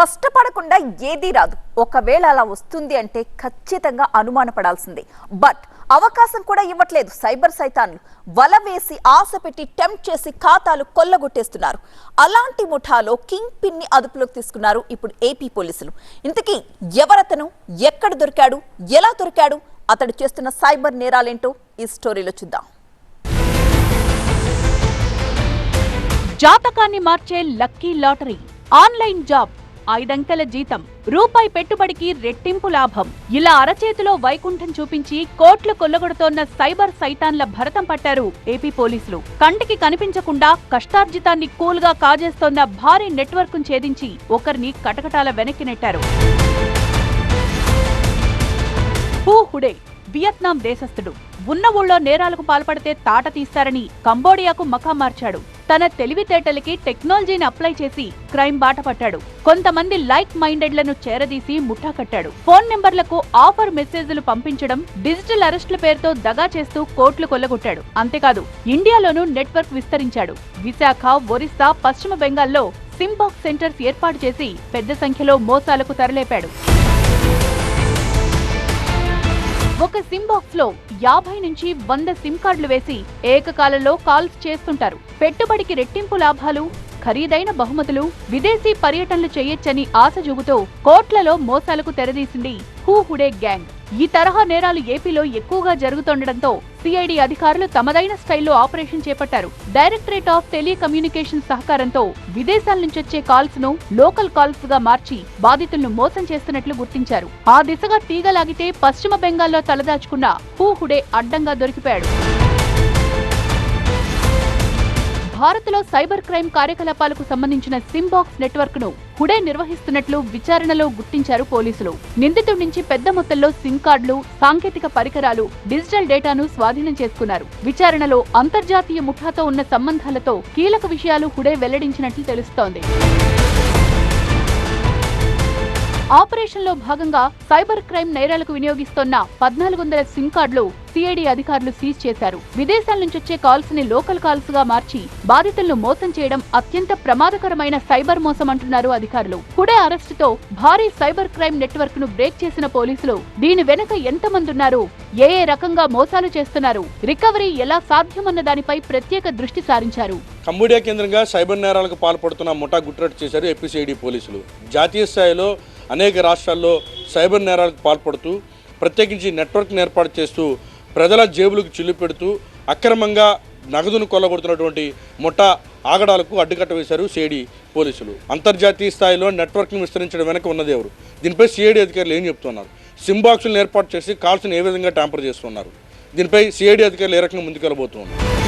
కష్టపడకుండా ఏదీ రాదు. ఒకవేళ అలా వస్తుంది అంటే ఖచ్చితంగా అనుమానపడాల్సిందే. బట్ అవకాశం కూడా ఇవ్వట్లేదు సైబర్ సైతాన్లు. వల వేసి ఆశ పెట్టి టెంప్ట్ చేసి ఖాతాలు కొల్లగొట్టేస్తున్నారు. అలాంటి ముఠాలో కింగ్ పిన్ని అదుపులోకి తీసుకున్నారు ఇప్పుడు ఏపీ పోలీసులు. ఇంతకీ ఎవరతను? ఎక్కడ దొరికాడు? ఎలా దొరికాడు? అతడు చేస్తున్న సైబర్ నేరాలేంటో ఈ స్టోరీలో చూద్దాం. జాతకాన్ని మార్చే లక్కీ లాటరీ. Online job. ఐదంకెల జీతం. రూపాయి పెట్టుబడికి రెట్టింపు లాభం. ఇలా అరచేతిలో వైకుంఠం చూపించి కోట్లు కొల్లగొడుతోన్న సైబర్ సైతాన్ల భరతం పట్టారు ఏపీ పోలీసులు. కంటికి కనిపించకుండా కష్టార్జితాన్ని కూల్గా కాజేస్తోన్న భారీ నెట్వర్క్ ఛేదించి ఒకరిని కటకటాల వెనక్కి నెట్టారు. Who హుడే Vietnam దేశస్థుడు. ఉన్న ఊళ్ళో నేరాలకు పాల్పడితే తాట తీస్తారని కంబోడియాకు మఖా మార్చాడు. తన తెలివితేటలకి టెక్నాలజీని అప్లై చేసి క్రైమ్ బాట పట్టాడు. కొంతమంది లైక్ మైండెడ్లను చేరదీసి ముఠా కట్టాడు. ఫోన్ నెంబర్లకు ఆఫర్ మెసేజ్లు పంపించడం డిజిటల్ అరెస్టుల పేరుతో దగా చేస్తూ కోట్లు కొల్లగొట్టాడు. అంతేకాదు ఇండియాలోనూ నెట్వర్క్ విస్తరించాడు. విశాఖ ఒరిస్సా పశ్చిమ బెంగాల్లో సిమ్బాక్స్ సెంటర్స్ ఏర్పాటు చేసి పెద్ద సంఖ్యలో మోసాలకు తరలేపాడు. సిమ్ బాక్స్లో యాభై నుంచి వంద సిమ్ కార్డులు వేసి ఏకకాలంలో కాల్స్ చేస్తుంటారు. పెట్టుబడికి రెట్టింపు లాభాలు ఖరీదైన బహుమతులు విదేశీ పర్యటనలు చేయొచ్చని ఆశ చూపుతూ కోట్లలో మోసాలకు తెరదీసింది హూ హుడే గ్యాంగ్. ఈ తరహా నేరాలు ఏపీలో ఎక్కువగా జరుగుతుండటంతో సిఐడి అధికారులు తమదైన స్టైల్లో ఆపరేషన్ చేపట్టారు. డైరెక్టరేట్ ఆఫ్ టెలికమ్యూనికేషన్ సహకారంతో విదేశాల నుంచి వచ్చే కాల్స్ను లోకల్ కాల్స్గా మార్చి బాధితులను మోసం చేస్తున్నట్లు గుర్తించారు. ఆ దిశగా తీగలాగితే పశ్చిమ బెంగాల్లో తలదాచుకున్న హూహుడే అడ్డంగా దొరికిపోయాడు. భారత్లో సైబర్ క్రైమ్ కార్యకలాపాలకు సంబంధించిన సింబాక్స్ నెట్వర్క్ను హుడే నిర్వహిస్తున్నట్లు విచారణలో గుర్తించారు పోలీసులు. నిందితుడి నుంచి పెద్ద మొత్తంలో సిమ్ కార్డులు సాంకేతిక పరికరాలు డిజిటల్ డేటాను స్వాధీనం చేసుకున్నారు. విచారణలో అంతర్జాతీయ ముఠాతో ఉన్న సంబంధాలతో కీలక విషయాలు హుడే వెల్లడించినట్లు తెలుస్తోంది. ఆపరేషన్లో భాగంగా సైబర్ క్రైమ్ నేరాలకు వినియోగిస్తోన్న పద్నాలుగు వందల సిమ్ కార్డులు సిఐడి అధికారులు సీజ్ చేశారు. విదేశాల నుంచి వచ్చే కాల్స్ని లోకల్ కాల్స్గా మార్చి బాధితులను మోసం చేయడం అత్యంత ప్రమాదకరమైన సైబర్ మోసం అంటున్నారు అధికారులు. హుడే అరెస్టుతో భారీ సైబర్ క్రైమ్ నెట్వర్క్ను బ్రేక్ చేసిన పోలీసులు దీని వెనుక ఎంతమంది ఉన్నారు? ఏ ఏ రకంగా మోసాలు చేస్తున్నారు? రికవరీ ఎలా సాధ్యమన్న దానిపై ప్రత్యేక దృష్టి సారించారు. కంబోడియా కేంద్రంగా సైబర్ నేరాలకు పాల్పడుతున్న ముఠా గుట్రట్టు చేశారు ఎపిసిఐడి పోలీసులు. జాతీయ స్థాయిలో అనేక రాష్ట్రాల్లో సైబర్ నేరాలకు పాల్పడుతూ ప్రత్యేకించి నెట్వర్క్ను ఏర్పాటు చేస్తూ ప్రజల జేబులకు చిల్లు పెడుతూ అక్రమంగా నగదును కొల్లగొడుతున్నటువంటి ముఠా ఆగడాలకు అడ్డుకట్ట వేశారు సిఐడి పోలీసులు. అంతర్జాతీయ స్థాయిలో నెట్వర్క్ను విస్తరించడం వెనక ఉన్నది ఎవరు? దీనిపై సిఐడి అధికారులు ఏం చెప్తున్నారు? సిమ్ బాక్సులను ఏర్పాటు చేసి కాల్స్ను ఏ విధంగా ట్యాంపర్ చేస్తున్నారు? దీనిపై సిఐడి అధికారులు ఏ రకంగా ముందుకెళ్ళబోతున్నారు?